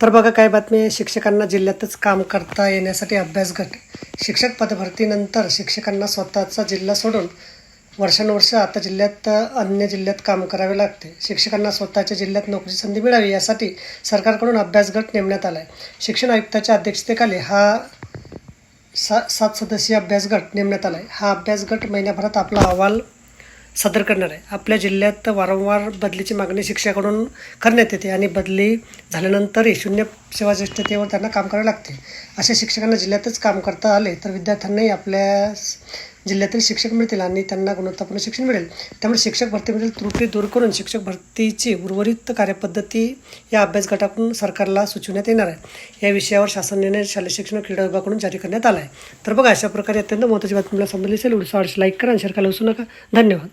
तर बघा काय बातमी आहे. शिक्षकांना जिल्ह्यातच काम करता येण्यासाठी अभ्यास गट. शिक्षक पदभरतीनंतर शिक्षकांना स्वतःचा जिल्हा सोडून वर्षानुवर्ष आता जिल्ह्यात अन्य जिल्ह्यात काम करावे लागते. शिक्षकांना स्वतःच्या जिल्ह्यात नोकरीची संधी मिळावी यासाठी सरकारकडून अभ्यास गट नेमण्यात आला आहे शिक्षण आयुक्ताच्या अध्यक्षतेखाली हा सा सात सदस्यीय अभ्यास गट नेमण्यात आला आहे हा अभ्यास गट महिन्याभरात आपला अहवाल सादर करणार आहे. आपल्या जिल्ह्यात वारंवार बदलीची मागणी शिक्षकाकडून करण्यात येते आणि बदली झाल्यानंतरही शून्य सेवा ज्येष्ठतेवर त्यांना काम करावे लागते. अशा शिक्षकांना जिल्ह्यातच काम करता आले तर विद्यार्थ्यांनाही आपल्या जिल्ह्यातील शिक्षक मिळतील आणि त्यांना गुणवत्तापूर्ण शिक्षण मिळेल. त्यामुळे शिक्षक भरतीमधील त्रुटी दूर करून शिक्षक भरतीची उर्वरित कार्यपद्धती या अभ्यास गटाकडून सरकारला सुचवण्यात येणार आहे. या विषयावर शासन निर्णय शालेय शिक्षण क्रीडा विभागाकडून जारी करण्यात आला आहे तर बघा अशा प्रकारे अत्यंत महत्त्वाची बातमी मला समजली असेल व्हिडिओ लाईक करा आणि शेअर करायला विसरू नका. धन्यवाद.